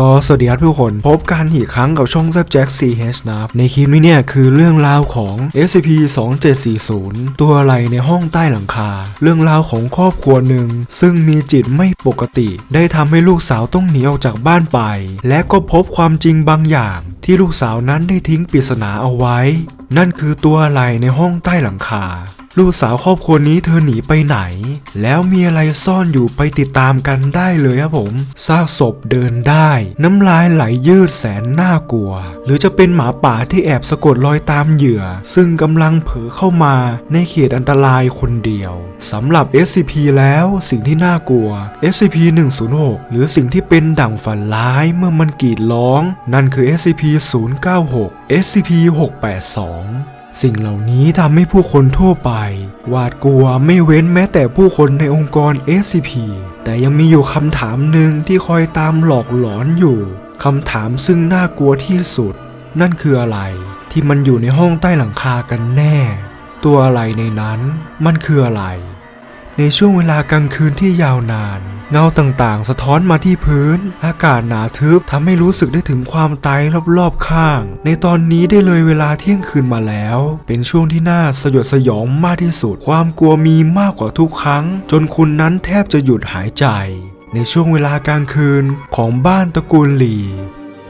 ก็สวัสดีครับทุกคน พบกันอีกครั้งกับช่องแซบแจ็ค CH นะครับในคลิปนี้เนี่ยคือเรื่องราวของ SCP 2740 ตัวอะไรในห้องใต้หลังคา เรื่องราวของครอบครัวหนึ่ง ซึ่งมีจิตไม่ปกติ ได้ทำให้ลูกสาวต้องหนีออกจากบ้านไป และก็พบความจริงบางอย่าง ที่ลูกสาวนั้นได้ทิ้งปริศนาเอาไว้ นั่นคือตัวอะไรในห้องใต้หลังคา ลูกสาวครอบครัวนี้เธอหนีไปไหน แล้วมีอะไรซ่อนอยู่ไปติดตามกันได้เลยครับผมซากศพเดินได้ น้ำลายไหลยืดแสนน่ากลัว หรือจะเป็นหมาป่าที่แอบสะกดรอยตามเหยื่อ ซึ่งกำลังเผลอเข้ามาในเขตอันตรายคนเดียวสำหรับ SCP แล้วสิ่งที่น่ากลัว SCP 106 หรือสิ่งที่เป็นดั่งฝันร้ายเมื่อมันกรีดร้อง นั่นคือ SCP 096 SCP 682สิ่งเหล่านี้ทำให้ผู้คนทั่วไป หวาดกลัวไม่เว้นแม้แต่ผู้คนในองค์กร SCP แต่ยังมีอยู่คำถามหนึ่งที่คอยตามหลอกหลอนอยู่คำถามซึ่งน่ากลัวที่สุด นั่นคืออะไรที่มันอยู่ในห้องใต้หลังคากันแน่ ตัวอะไรในนั้นมันคืออะไร ในช่วงเวลากลางคืนที่ยาวนาน เงาต่างๆ สะท้อนมาที่พื้น อากาศหนาทึบทำให้รู้สึกได้ถึงความตายรอบๆข้าง ในตอนนี้ได้เลยเวลาเที่ยงคืนมาแล้ว เป็นช่วงที่น่าสยดสยองมากที่สุด ความกลัวมีมากกว่าทุกครั้ง จนคุณนั้นแทบจะหยุดหายใจ ในช่วงเวลากลางคืนของบ้านตระกูลหลี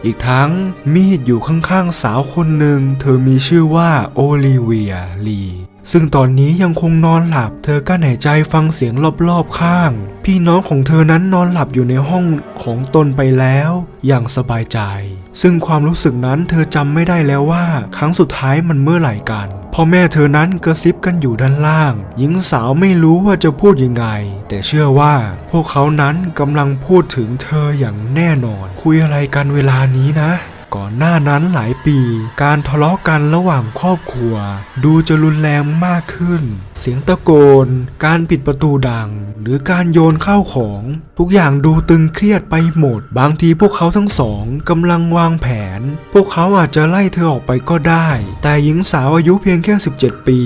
อีกทั้งมีดอยู่ข้างๆสาวคนหนึ่ง เธอมีชื่อว่าโอลิเวียลี ซึ่งตอนนี้ยังคงนอนหลับ เธอกั้นหายใจฟังเสียงรอบๆข้าง พี่น้องของเธอนั้นนอนหลับอยู่ในห้องของตนไปแล้ว อย่างสบายใจ ซึ่งความรู้สึกนั้นเธอจำไม่ได้แล้วว่า ครั้งสุดท้ายมันเมื่อไหร่กันพ่อแม่เธอนั้นกระซิบกันอยู่ด้านล่าง หญิงสาวไม่รู้ว่าจะพูดยังไง แต่เชื่อว่า พวกเขานั้นกำลังพูดถึงเธออย่างแน่นอน คุยอะไรกันเวลานี้นะ ก่อนหน้านั้นหลายปี การทะเลาะกันระหว่างครอบครัว ดูจะรุนแรงมากขึ้น เสียงตะโกน การปิดประตูดัง หรือการโยนข้าวของ ทุกอย่างดูตึงเครียดไปหมด บางทีพวกเขาทั้งสองกำลังวางแผน พวกเขาอาจจะไล่เธอออกไปก็ได้ แต่หญิงสาวอายุเพียงแค่ 17 ปี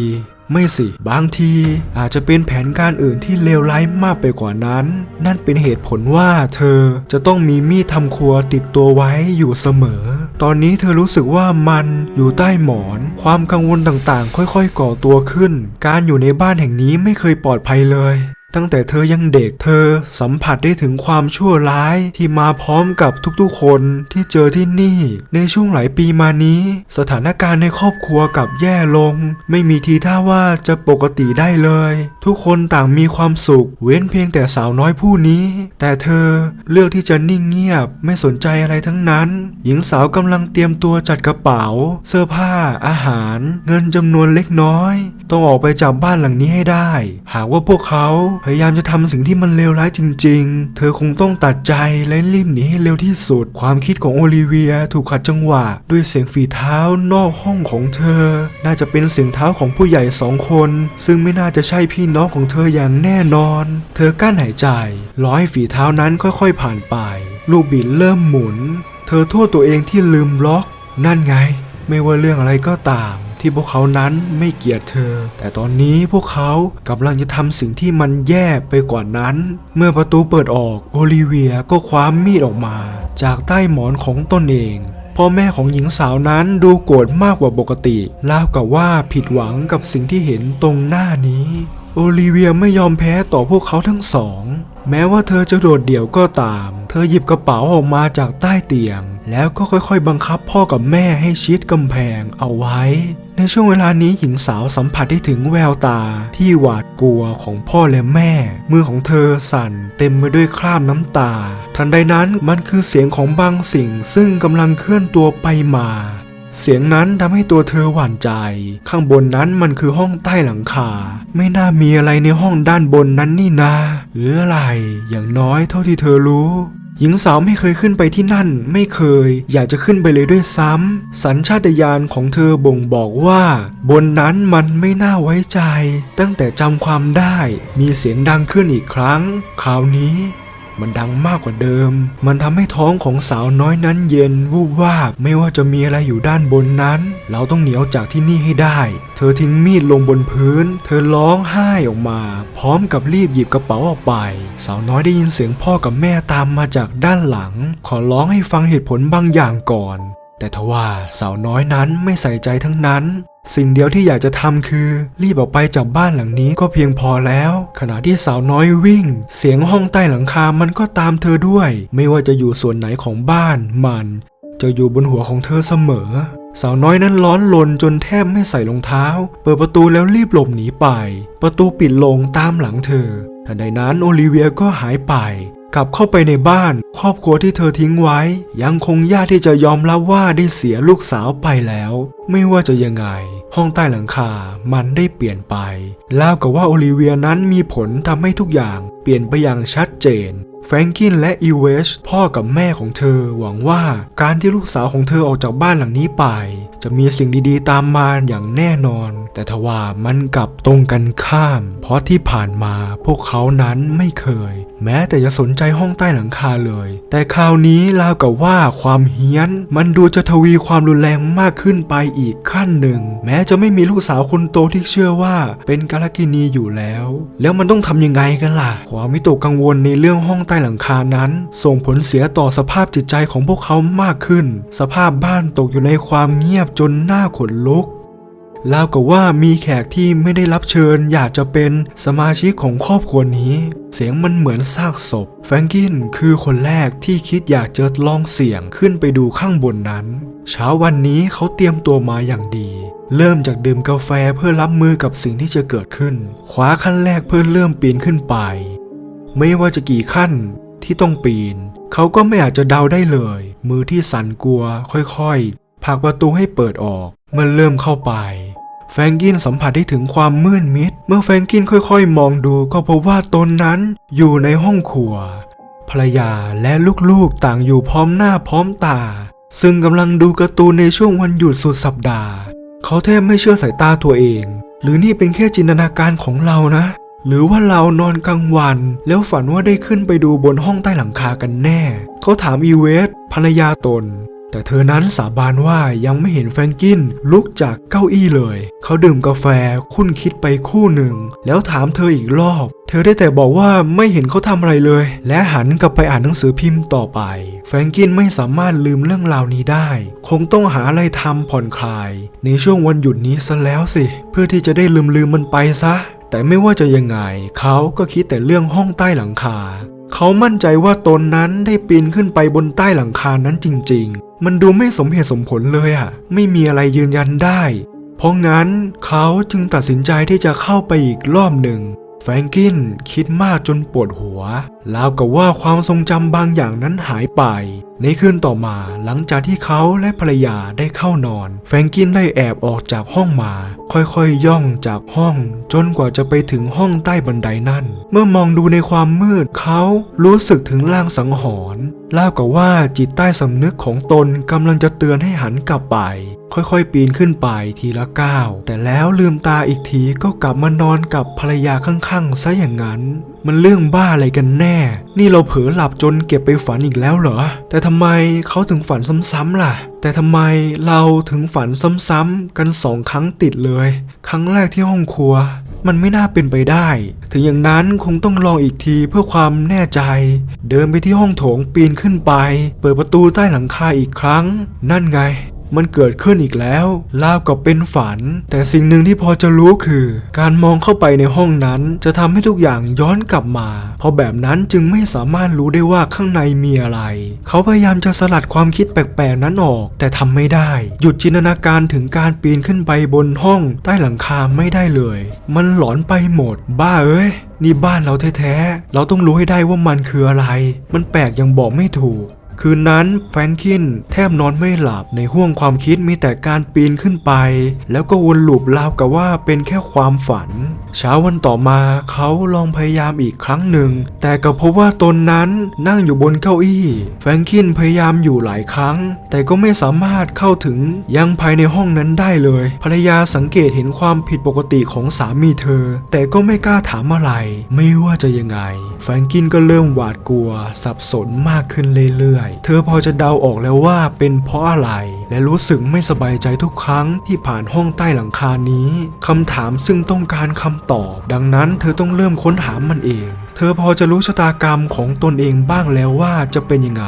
ไม่สิ บางทีอาจจะเป็นแผนการอื่นที่เลวร้ายมากไปกว่านั้น นั่นเป็นเหตุผลว่าเธอจะต้องมีมีดทำครัวติดตัวไว้อยู่เสมอ ตอนนี้เธอรู้สึกว่ามันอยู่ใต้หมอน ความกังวลต่างๆ ค่อยๆ ก่อตัวขึ้น การอยู่ในบ้านแห่งนี้ไม่เคยปลอดภัยเลย ตั้งแต่เธอยังเด็กเธอสัมผัสได้ถึงความชั่วร้ายที่มาพร้อมกับทุกๆคนที่เจอที่นี่ ในช่วงหลายปีมานี้ สถานการณ์ในครอบครัวกับแย่ลง ไม่มีทีท่าว่าจะปกติได้เลย ทุกคนต่างมีความสุข เว้นเพียงแต่สาวน้อยผู้นี้ แต่เธอเลือกที่จะนิ่งเงียบ ไม่สนใจอะไรทั้งนั้น หญิงสาวกำลังเตรียมตัวจัดกระเป๋า เสื้อผ้า อาหาร เงินจำนวนเล็กน้อย ต้องออกไปจากบ้านหลังนี้ให้ได้ หากว่าพวกเขาพยายามจะทำสิ่งที่มันเลวร้ายจริง ๆ เธอคงต้องตัดใจและรีบหนีให้เร็วที่สุด ความคิดของโอลิเวียถูกขัดจังหวะ ด้วยเสียงฝีเท้านอกห้องของเธอ น่าจะเป็นเสียงเท้าของผู้ใหญ่สองคน ซึ่งไม่น่าจะใช่พี่น้องของเธออย่างแน่นอน เธอกั้นหายใจรอให้ฝีเท้านั้นค่อยๆผ่านไป ลูกบิดเริ่มหมุน เธอโทษตัวเองที่ลืมล็อก นั่นไง ไม่ว่าเรื่องอะไรก็ตาม ที่พวกเขานั้นไม่เกลียดเธอ แต่ตอนนี้พวกเขากำลังจะทำสิ่งที่มันแย่ไปกว่านั้น เมื่อประตูเปิดออกโอลิเวียก็คว้ามีดออกมา จากใต้หมอนของตนเองพ่อแม่ของหญิงสาวนั้นดูโกรธมากกว่าปกติราวกับว่าผิดหวังกับสิ่งที่เห็นตรงหน้านี้ โอลิเวียไม่ยอมแพ้ต่อพวกเขาทั้งสอง แม้ว่าเธอจะโดดเดี่ยวก็ตาม เธอหยิบกระเป๋าออกมาจากใต้เตียง แล้วก็ค่อยๆ บังคับพ่อกับแม่ให้ชิดกำแพงเอาไว้ ในช่วงเวลานี้หญิงสาวสัมผัสได้ถึงแววตาที่หวาดกลัวของพ่อและแม่ มือของเธอสั่นเต็มไปด้วยคราบน้ำตา ทันใดนั้นมันคือเสียงของบางสิ่งซึ่งกำลังเคลื่อนตัวไปมา เสียงนั้นทำให้ตัวเธอหวั่นใจ ข้างบนนั้นมันคือห้องใต้หลังคา ไม่น่ามีอะไรในห้องด้านบนนั้นนี่นา หรืออะไร อย่างน้อยเท่าที่เธอรู้หญิงสาวไม่เคยขึ้นไปที่นั่นไม่เคย อยากจะขึ้นไปเลยด้วยซ้ำ สัญชาตญาณของเธอบ่งบอกว่า บนนั้นมันไม่น่าไว้ใจ ตั้งแต่จำความได้ มีเสียงดังขึ้นอีกครั้ง คราวนี้ มันดังมากกว่าเดิม มันทำให้ท้องของสาวน้อยนั้นเย็นวูบวาบไม่ว่าจะมีอะไรอยู่ด้านบนนั้น เราต้องหนีออกจากที่นี่ให้ได้ เธอทิ้งมีดลงบนพื้น เธอร้องไห้ออกมา พร้อมกับรีบหยิบกระเป๋าออกไป สาวน้อยได้ยินเสียงพ่อกับแม่ตามมาจากด้านหลัง ขอร้องให้ฟังเหตุผลบางอย่างก่อน แต่ทว่าสาวน้อยนั้นไม่ใส่ใจทั้งนั้น สิ่งเดียวที่อยากจะทำคือ รีบออกไปจากบ้านหลังนี้ก็เพียงพอแล้ว ขณะที่สาวน้อยวิ่ง เสียงห้องใต้หลังคามันก็ตามเธอด้วย ไม่ว่าจะอยู่ส่วนไหนของบ้านมัน จะอยู่บนหัวของเธอเสมอ สาวน้อยนั้นร้อนลนจนแทบไม่ใส่รองเท้า เปิดประตูแล้วรีบหลบหนีไป ประตูปิดลงตามหลังเธอทันใดนั้นโอลิเวียก็หายไป กลับเข้าไปในบ้าน ครอบครัวที่เธอทิ้งไว้ ยังคงยากที่จะยอมรับว่าได้เสียลูกสาวไปแล้ว ไม่ว่าจะยังไง ห้องใต้หลังคามันได้เปลี่ยนไปแล้วกับว่าโอลิเวียนั้นมีผลทำให้ทุกอย่างเปลี่ยนไปอย่างชัดเจน แฟรงกินและอีเวชพ่อกับแม่ของเธอหวังว่าการที่ลูกสาวของเธอออกจากบ้านหลังนี้ไป จะมีสิ่งดีๆ ตามมาอย่างแน่นอน แต่ทว่ามันกลับตรงกันข้าม เพราะที่ผ่านมาพวกเขานั้นไม่เคย แม้แต่จะสนใจห้องใต้หลังคาเลย แต่คราวนี้ราวกับว่าความเฮี้ยน มันดูจะทวีความรุนแรงมากขึ้นไปอีกขั้นหนึ่ง แม้จะไม่มีลูกสาวคนโตที่เชื่อว่าเป็นกาลกินีอยู่แล้ว แล้วมันต้องทำยังไงกันล่ะ ความวิตกกังวลในเรื่องห้องใต้หลังคานั้น ส่งผลเสียต่อสภาพจิตใจของพวกเขามากขึ้น สภาพบ้านตกอยู่ในความเงียบจนน่าขนลุกรากับว่ามีแขกที่ไม่ได้รับเชิญอยากจะเป็นสมาชิกของครอบครัวนี้ เสียงมันเหมือนซากศพ แฟรงกินคือคนแรกที่คิดอยากจะลองเสี่ยงขึ้นไปดูข้างบนนั้น เช้าวันนี้เขาเตรียมตัวมาอย่างดี เริ่มจากดื่มกาแฟเพื่อรับมือกับสิ่งที่จะเกิดขึ้นคว้าขั้นแรกเพื่อเริ่มปีนขึ้นไป ไม่ว่าจะกี่ขั้นที่ต้องปีน เขาก็ไม่อาจจะเดาได้เลย มือที่สั่นกลัวค่อยๆผลักประตูให้เปิดออกเมื่อเริ่มเข้าไป แฟรงกินสัมผัสได้ถึงความมืดมิด เมื่อแฟรงกินค่อยๆ มองดูก็พบว่าตนนั้นอยู่ในห้องครัว ภรรยาและลูกๆต่างอยู่พร้อมหน้าพร้อมตา ซึ่งกำลังดูการ์ตูนในช่วงวันหยุดสุดสัปดาห์ เขาแทบไม่เชื่อสายตาตัวเอง หรือนี่เป็นแค่จินตนาการของเรานะ หรือว่าเรานอนกลางวัน แล้วฝันว่าได้ขึ้นไปดูบนห้องใต้หลังคากันแน่ เขาถามอีเวสภรรยาตน แต่เธอนั้นสาบานว่ายังไม่เห็นแฟรงกินลุกจากเก้าอี้เลย เขาดื่มกาแฟคุ้นคิดไปคู่หนึ่ง แล้วถามเธออีกรอบ เธอได้แต่บอกว่าไม่เห็นเขาทำอะไรเลย และหันกลับไปอ่านหนังสือพิมพ์ต่อไป แฟรงกินไม่สามารถลืมเรื่องราวนี้ได้ คงต้องหาอะไรทำผ่อนคลาย ในช่วงวันหยุดนี้ซะแล้วสิ เพื่อที่จะได้ลืมลืมมันไปซะ แต่ไม่ว่าจะยังไงเขาก็คิดแต่เรื่องห้องใต้หลังคา เขามั่นใจว่าตนนั้นได้ปีนขึ้นไปบนใต้หลังคานั้นจริง ๆ มันดูไม่สมเหตุสมผลเลยอะไม่มีอะไรยืนยันได้ เพราะงั้นเขาจึงตัดสินใจที่จะเข้าไปอีกรอบหนึ่ง แฟรงกินคิดมากจนปวดหัวราวกับว่าความทรงจำบางอย่างนั้นหายไป ในคืนต่อมาหลังจากที่เขาและภรรยาได้เข้านอน แฟรงกินได้แอบออกจากห้องมา ค่อยๆย่องจากห้อง จนกว่าจะไปถึงห้องใต้บันไดนั่น เมื่อมองดูในความมืดเขารู้สึกถึงลางสังหรณ์ราวกับว่าจิตใต้สำนึกของตนกำลังจะเตือนให้หันกลับไป ค่อยๆ ปีนขึ้นไปทีละก้าวแต่แล้วลืมตาอีกทีก็กลับมานอนกับภรรยาข้างๆซะอย่างนั้น มันเรื่องบ้าอะไรกันแน่ นี่เราเผลอหลับจนเก็บไปฝันอีกแล้วเหรอ แต่ทำไมเขาถึงฝันซ้ำๆล่ะ แต่ทำไมเราถึงฝันซ้ำๆกันสองครั้งติดเลย ครั้งแรกที่ห้องครัวมันไม่น่าเป็นไปได้ ถึงอย่างนั้นคงต้องลองอีกทีเพื่อความแน่ใจ เดินไปที่ห้องโถงปีนขึ้นไป เปิดประตูใต้หลังคาอีกครั้ง นั่นไง มันเกิดขึ้นอีกแล้วราวกับเป็นฝัน แต่สิ่งหนึ่งที่พอจะรู้คือ การมองเข้าไปในห้องนั้นจะทำให้ทุกอย่างย้อนกลับมา เพราะแบบนั้นจึงไม่สามารถรู้ได้ว่าข้างในมีอะไร เขาพยายามจะสลัดความคิดแปลกๆนั้นออก แต่ทำไม่ได้ หยุดจินตนาการถึงการปีนขึ้นไปบนห้อง ใต้หลังคาไม่ได้เลย มันหลอนไปหมด บ้าเอ้ยนี่บ้านเราแท้ๆ เราต้องรู้ให้ได้ว่ามันคืออะไร มันแปลกยังบอกไม่ถูก คืนนั้นแฟรงคินแทบนอนไม่หลับในห้วงความคิดมีแต่การปีนขึ้นไป แล้วก็วนลูปราวกับว่าเป็นแค่ความฝัน เช้าวันต่อมาเขาลองพยายามอีกครั้งหนึ่ง แต่ก็พบว่าตนนั้นนั่งอยู่บนเก้าอี้แฟรงคินพยายามอยู่หลายครั้ง แต่ก็ไม่สามารถเข้าถึงยังภายในห้องนั้นได้เลย ภรรยาสังเกตเห็นความผิดปกติของสามีเธอ แต่ก็ไม่กล้าถามอะไร ไม่ว่าจะยังไง แฟรงกินก็เริ่มหวาดกลัว สับสนมากขึ้นเรื่อยอยๆ เธอพอจะเดาออกแล้วว่าเป็นเพราะอะไร และรู้สึกไม่สบายใจทุกครั้งที่ผ่านห้องใต้หลังคานี้คำถามซึ่งต้องการคำตอบ ดังนั้นเธอต้องเริ่มค้นหามันเอง เธอพอจะรู้ชะตากรรมของตนเองบ้างแล้วว่าจะเป็นยังไง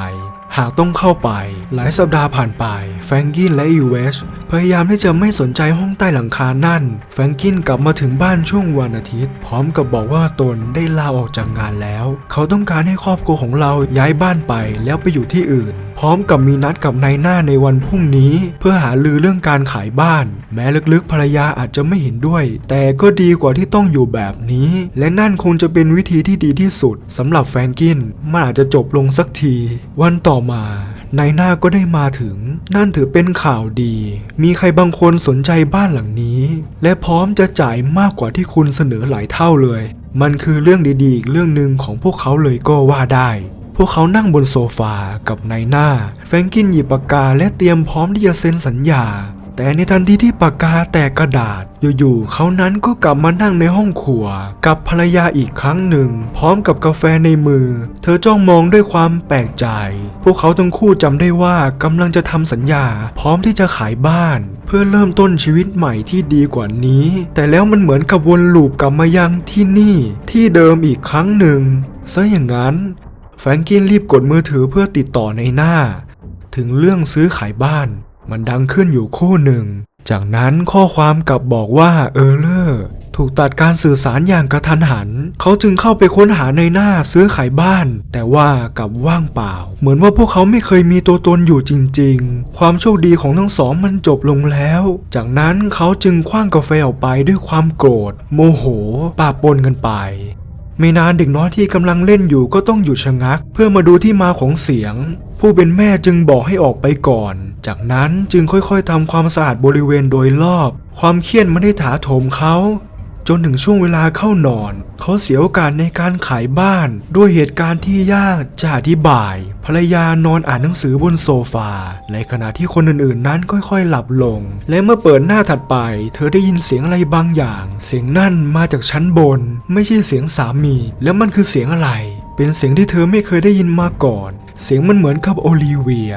หากต้องเข้าไป หลายสัปดาห์ผ่านไป แฟรงกินและอีเวชพยายามที่จะไม่สนใจห้องใต้หลังคานั่น แฟรงกินกลับมาถึงบ้านช่วงวันอาทิตย์ พร้อมกับบอกว่าตนได้ลาออกจากงานแล้ว เขาต้องการให้ครอบครัวของเราย้ายบ้านไปแล้วไปอยู่ที่อื่น พร้อมกับมีนัดกับนายหน้าในวันพรุ่งนี้ เพื่อหาลือเรื่องการขายบ้าน แม้ลึกๆภรรยาอาจจะไม่เห็นด้วย แต่ก็ดีกว่าที่ต้องอยู่แบบนี้ และนั่นคงจะเป็นวิธีที่ดีที่สุดสำหรับแฟรงกินมันอาจจะจบลงสักที วันต่อมานายหน้าก็ได้มาถึง นั่นถือเป็นข่าวดี มีใครบางคนสนใจบ้านหลังนี้ และพร้อมจะจ่ายมากกว่าที่คุณเสนอหลายเท่าเลย มันคือเรื่องดีๆอีกเรื่องหนึ่งของพวกเขาเลยก็ว่าได้พวกเขานั่งบนโซฟากับนายหน้า แฟรงกินหยิบปากกาและเตรียมพร้อมที่จะเซ็นสัญญา แต่ในทันทีที่ปากกาแตกกระดาษ อยู่ๆเขานั้นก็กลับมานั่งในห้องครัว กับภรรยาอีกครั้งหนึ่ง พร้อมกับกาแฟในมือ เธอจ้องมองด้วยความแปลกใจ พวกเขาทั้งคู่จำได้ว่ากำลังจะทำสัญญา พร้อมที่จะขายบ้าน เพื่อเริ่มต้นชีวิตใหม่ที่ดีกว่านี้ แต่แล้วมันเหมือนกับวนลูปกลับมายังที่นี่ที่เดิมอีกครั้งหนึ่งซะอย่างนั้น แฟรงกินรีบกดมือถือเพื่อติดต่อในหน้า ถึงเรื่องซื้อขายบ้าน มันดังขึ้นอยู่คู่หนึ่ง จากนั้นข้อความกลับบอกว่าเออเลอร์ถูกตัดการสื่อสารอย่างกระทันหัน เขาจึงเข้าไปค้นหาในหน้าซื้อขายบ้าน แต่ว่ากลับว่างเปล่า เหมือนว่าพวกเขาไม่เคยมีตัวตนอยู่จริง ๆ ความโชคดีของทั้งสองมันจบลงแล้ว จากนั้นเขาจึงคว้างกาแฟออกไปด้วยความโกรธ โมโหปาปนกันไป ไม่นานเด็กน้อยที่กำลังเล่นอยู่ก็ต้องหยุดชะงัก เพื่อมาดูที่มาของเสียง ผู้เป็นแม่จึงบอกให้ออกไปก่อน จากนั้นจึงค่อยๆทำความสะอาดบริเวณโดยรอบ ความเครียดไม่ได้ถาโถมเขา จนถึงช่วงเวลาเข้านอน เขาเสียโอกาสในการขายบ้าน ด้วยเหตุการณ์ที่ยากจะอธิบาย ภรรยานอนอ่านหนังสือบนโซฟา ในขณะที่คนอื่นๆ นั้นค่อยๆ หลับลง และเมื่อเปิดหน้าถัดไป เธอได้ยินเสียงอะไรบางอย่าง เสียงนั่นมาจากชั้นบน ไม่ใช่เสียงสามี แล้วมันคือเสียงอะไร เป็นเสียงที่เธอไม่เคยได้ยินมาก่อน เสียงมันเหมือนกับโอลิเวีย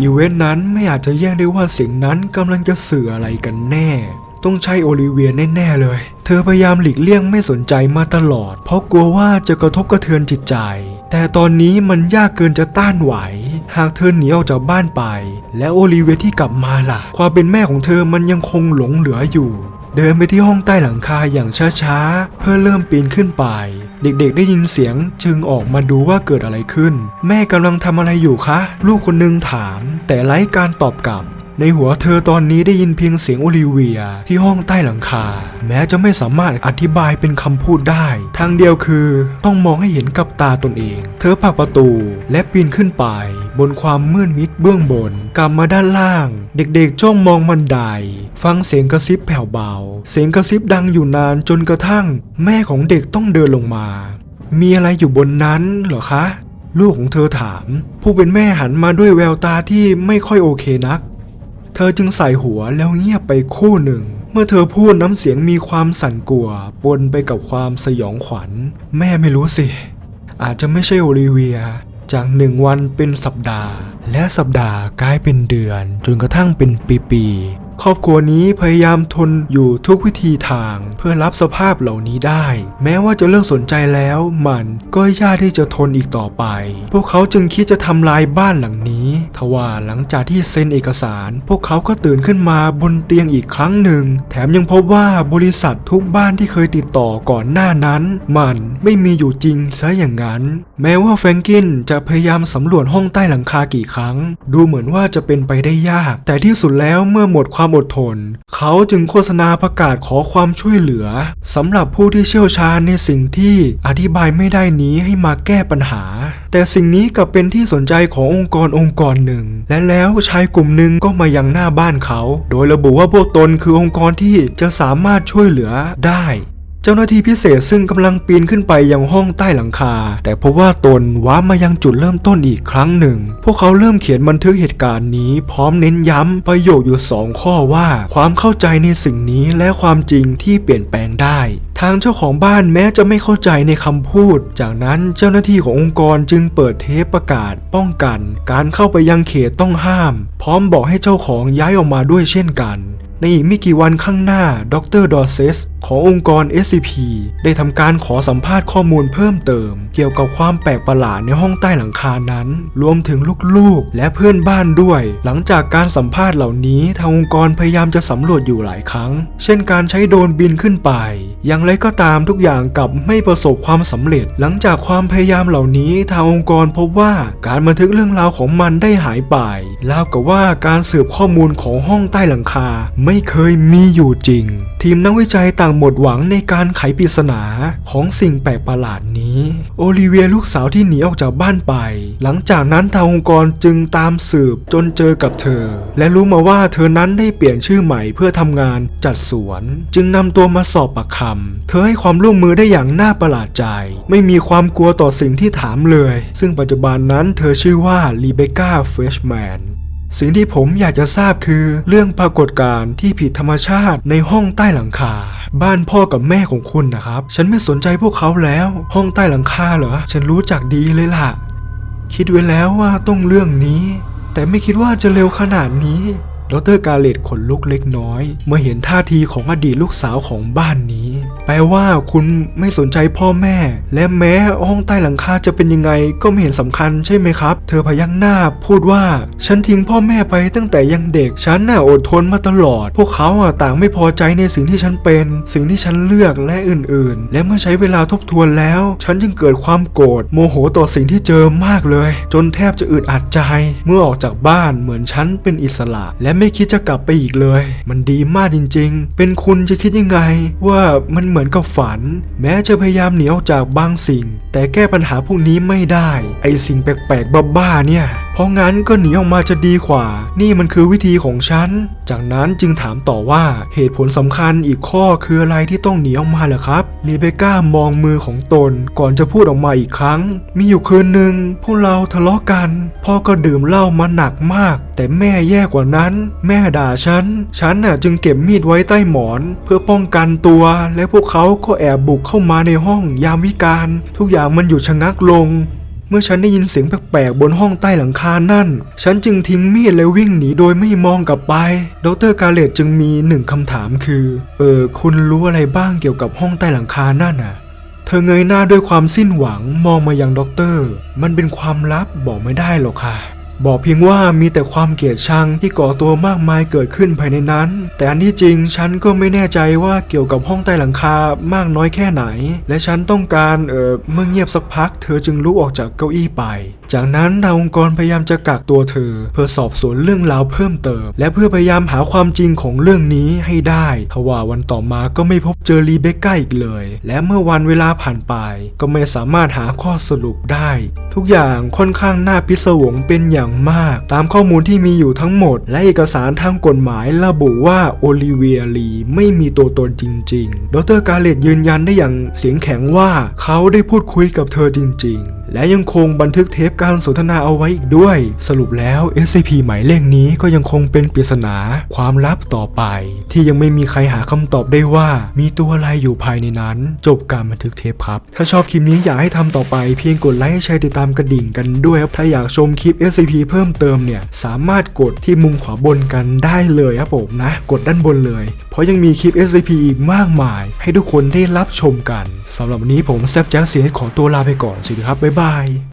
อีเวนต์นั้นไม่อาจจะแยกได้ว่าเสียงนั้นกำลังจะสื่ออะไรกันแน่ ต้องใช่โอลิเวียแน่ๆเลย เธอพยายามหลีกเลี่ยงไม่สนใจมาตลอด เพราะกลัวว่าจะกระทบกระเทือนจิตใจ แต่ตอนนี้มันยากเกินจะต้านไหว หากเธอหนีออกจากบ้านไป และโอลิเวียที่กลับมาล่ะ ความเป็นแม่ของเธอมันยังคงหลงเหลืออยู่เดินไปที่ห้องใต้หลังคาอย่างช้าๆ เพื่อเริ่มปีนขึ้นไป เด็กๆ ได้ยินเสียงจึงออกมาดูว่าเกิดอะไรขึ้น แม่กำลังทำอะไรอยู่คะ ลูกคนหนึงถาม แต่ไร้การตอบกลับ ในหัวเธอตอนนี้ได้ยินเพียงเสียงโอลิเวียที่ห้องใต้หลังคา แม้จะไม่สามารถอธิบายเป็นคำพูดได้ ทางเดียวคือต้องมองให้เห็นกับตาตนเอง เธอผลักประตูและปีนขึ้นไป บนความมืดมิดเบื้องบน กลับมาด้านล่าง เด็กๆจ้องมองบันไดฟังเสียงกระซิบแผ่วเบา เสียงกระซิบดังอยู่นานจนกระทั่ง แม่ของเด็กต้องเดินลงมา มีอะไรอยู่บนนั้นเหรอคะ ลูกของเธอถาม ผู้เป็นแม่หันมาด้วยแววตาที่ไม่ค่อยโอเคนัก เธอจึงใส่หัวแล้วเงียบไปคู่หนึ่ง เมื่อเธอพูดน้ำเสียงมีความสั่นกลัว ปนไปกับความสยองขวัญ แม่ไม่รู้สิ อาจจะไม่ใช่โอลิเวีย จากหนึ่งวันเป็นสัปดาห์ และสัปดาห์กลายเป็นเดือน จนกระทั่งเป็นปีๆ ครอบครัวนี้พยายามทนอยู่ทุกวิธีทางเพื่อรับสภาพเหล่านี้ได้ แม้ว่าจะเลิกสนใจแล้วมันก็ยากที่จะทนอีกต่อไป พวกเขาจึงคิดจะทำลายบ้านหลังนี้ทว่าหลังจากที่เซ็นเอกสาร พวกเขาก็ตื่นขึ้นมาบนเตียงอีกครั้งหนึ่ง แถมยังพบว่าบริษัททุกบ้านที่เคยติดต่อก่อนหน้านั้น มันไม่มีอยู่จริงซะอย่างนั้น แม้ว่าแฟรงกินจะพยายามสำรวจห้องใต้หลังคากี่ครั้ง ดูเหมือนว่าจะเป็นไปได้ยาก แต่ที่สุดแล้วเมื่อหมดความอดทน เขาจึงโฆษณาประกาศขอความช่วยเหลือสำหรับผู้ที่เชี่ยวชาญในสิ่งที่อธิบายไม่ได้นี้ให้มาแก้ปัญหา แต่สิ่งนี้กลับเป็นที่สนใจขององค์กรองค์กรหนึ่ง และแล้วชายกลุ่มหนึ่งก็มายังหน้าบ้านเขา โดยระบุว่าพวกตนคือองค์กรที่จะสามารถช่วยเหลือได้ เจ้าหน้าที่พิเศษซึ่งกำลังปีนขึ้นไปยังห้องใต้หลังคา แต่พบว่าตนว้ามายังจุดเริ่มต้นอีกครั้งหนึ่ง พวกเขาเริ่มเขียนบันทึกเหตุการณ์นี้ พร้อมเน้นย้ำประโยคอยู่สองข้อว่า ความเข้าใจในสิ่งนี้และความจริงที่เปลี่ยนแปลงได้ ทางเจ้าของบ้านแม้จะไม่เข้าใจในคำพูด จากนั้นเจ้าหน้าที่ขององค์กรจึงเปิดเทปประกาศ ป้องกัน การเข้าไปยังเขตต้องห้าม พร้อมบอกให้เจ้าของย้ายออกมาด้วยเช่นกัน ในอีกไม่กี่วันข้างหน้า ดรดอเซสขององค์กร SCP ได้ทำการขอสัมภาษณ์ข้อมูลเพิ่มเติม เกี่ยวกับความแปลกประหลาดในห้องใต้หลังคานั้น รวมถึงลูกๆ และเพื่อนบ้านด้วย หลังจากการสัมภาษณ์เหล่านี้ทางองค์กรพยายามจะสำรวจอยู่หลายครั้ง เช่นการใช้โดรนบินขึ้นไป อย่างไรก็ตามทุกอย่างกลับไม่ประสบความสำเร็จ หลังจากความพยายามเหล่านี้ทางองค์กรพบว่าการบันทึกเรื่องราวของมันได้หายไปราวกับว่าการสืบข้อมูลของห้องใต้หลังคาไม่เคยมีอยู่จริง ทีมนักวิจัยต่างหมดหวังในการไขปริศนาของสิ่งแปลกประหลาดนี้ โอลิเวียลูกสาวที่หนีออกจากบ้านไป หลังจากนั้นทางองค์กรจึงตามสืบจนเจอกับเธอ และรู้มาว่าเธอนั้นได้เปลี่ยนชื่อใหม่เพื่อทำงานจัดสวน จึงนำตัวมาสอบปากคำเธอให้ความร่วมมือได้อย่างน่าประหลาดใจ ไม่มีความกลัวต่อสิ่งที่ถามเลย ซึ่งปัจจุบันนั้นเธอชื่อว่าลีเบก้าเฟชแมนสิ่งที่ผมอยากจะทราบคือ เรื่องปรากฏการณ์ที่ผิดธรรมชาติในห้องใต้หลังคา บ้านพ่อกับแม่ของคุณนะครับ ฉันไม่สนใจพวกเขาแล้ว ห้องใต้หลังคาเหรอ ฉันรู้จักดีเลยล่ะ คิดไว้แล้วว่าต้องเรื่องนี้ แต่ไม่คิดว่าจะเร็วขนาดนี้ ดรกาเลตขนลุกเล็กน้อย เมื่อเห็นท่าทีของอดีตลูกสาวของบ้านนี้ แปลว่าคุณไม่สนใจพ่อแม่ และแม้ห้องใต้หลังคาจะเป็นยังไงก็ไม่เห็นสำคัญใช่ไหมครับ เธอพยักหน้าพูดว่า ฉันทิ้งพ่อแม่ไปตั้งแต่ยังเด็ก ฉันน่ะอดทนมาตลอด พวกเขาอะต่างไม่พอใจในสิ่งที่ฉันเป็น สิ่งที่ฉันเลือกและอื่นๆ และเมื่อใช้เวลาทบทวนแล้ว ฉันจึงเกิดความโกรธโมโหต่อสิ่งที่เจอมากเลย จนแทบจะอึดอัดใจ เมื่อออกจากบ้านเหมือนฉันเป็นอิสระและไม่คิดจะกลับไปอีกเลย มันดีมากจริง ๆ เป็นคุณจะคิดยังไง ว่ามันเหมือนกับฝัน แม้จะพยายามหนีออกจากบางสิ่ง แต่แก้ปัญหาพวกนี้ไม่ได้ ไอสิ่งแปลกๆบ้าๆเนี่ย ราะงั้นก็หนีออกมาจะดีกว่า นี่มันคือวิธีของฉัน จากนั้นจึงถามต่อว่าเหตุผลสำคัญอีกข้อคืออะไรที่ต้องหนีออกมาเหรอครับรีเบก้ามองมือของตนก่อนจะพูดออกมาอีกครั้ง มีอยู่คืนหนึ่งพวกเราทะเลาะกัน พ่อก็ดื่มเหล้ามาหนักมาก แต่แม่แย่กว่านั้น แม่ด่าฉัน ฉันน่ะจึงเก็บมีดไว้ใต้หมอน เพื่อป้องกันตัว และพวกเขาก็แอบบุกเข้ามาในห้องยามวิกาลทุกอย่างมันหยุดชะงักลง เมื่อฉันได้ยินเสียงแปลกๆบนห้องใต้หลังคานั่น ฉันจึงทิ้งมีดและวิ่งหนีโดยไม่มองกลับไป ดรกาเลตจึงมีหนึ่งคำถามคือ เออ คุณรู้อะไรบ้างเกี่ยวกับห้องใต้หลังคานั่นน่ะ เธอเงยหน้าด้วยความสิ้นหวังมองมายังด็อกเตอร์ มันเป็นความลับบอกไม่ได้หรอกค่ะ บอกเพียงว่ามีแต่ความเกลียดชังที่ก่อตัวมากมายเกิดขึ้นภายในนั้น แต่อันที่จริงฉันก็ไม่แน่ใจว่าเกี่ยวกับห้องใต้หลังคามากน้อยแค่ไหน และฉันต้องการเออเมื่อเงียบสักพัก เธอจึงลุกออกจากเก้าอี้ไป จากนั้นทางองค์กรพยายามจะกักตัวเธอ เพื่อสอบสวนเรื่องราวเพิ่มเติม และเพื่อพยายามหาความจริงของเรื่องนี้ให้ได้ทว่าวันต่อมาก็ไม่พบเจอรีเบคก้าอีกเลย และเมื่อวันเวลาผ่านไป ก็ไม่สามารถหาข้อสรุปได้ ทุกอย่างค่อนข้างน่าพิศวงเป็นอย่างมาก ตามข้อมูลที่มีอยู่ทั้งหมด และเอกสารทางกฎหมายระบุว่าโอลิเวียลีไม่มีตัวตนจริง ๆ ดรกาเลตยืนยันได้อย่างเสียงแข็งว่าเขาได้พูดคุยกับเธอจริง ๆ และยังคงบันทึกเทปการสนทนาเอาไว้อีกด้วย สรุปแล้ว SCP หมายเลขนี้ก็ยังคงเป็นปริศนาความลับต่อไป ที่ยังไม่มีใครหาคำตอบได้ว่ามีตัวอะไรอยู่ภายในนั้น จบการบันทึกเทปครับ ถ้าชอบคลิปนี้อยากให้ทำต่อไปเพียงกดไลค์แชร์ติดตามกระดิ่งกันด้วยครับ ถ้าอยากชมคลิป SCP เพิ่มเติมเนี่ยสามารถกดที่มุมขวาบนกันได้เลยครับผมนะ กดด้านบนเลย เพราะยังมีคลิป SCP อีกมากมาย ให้ทุกคนได้รับชมกันสำหรับวันนี้ผมแซฟแจ็คเสียขอตัวลาไปก่อนสวัสดีครับบ๊ายบาย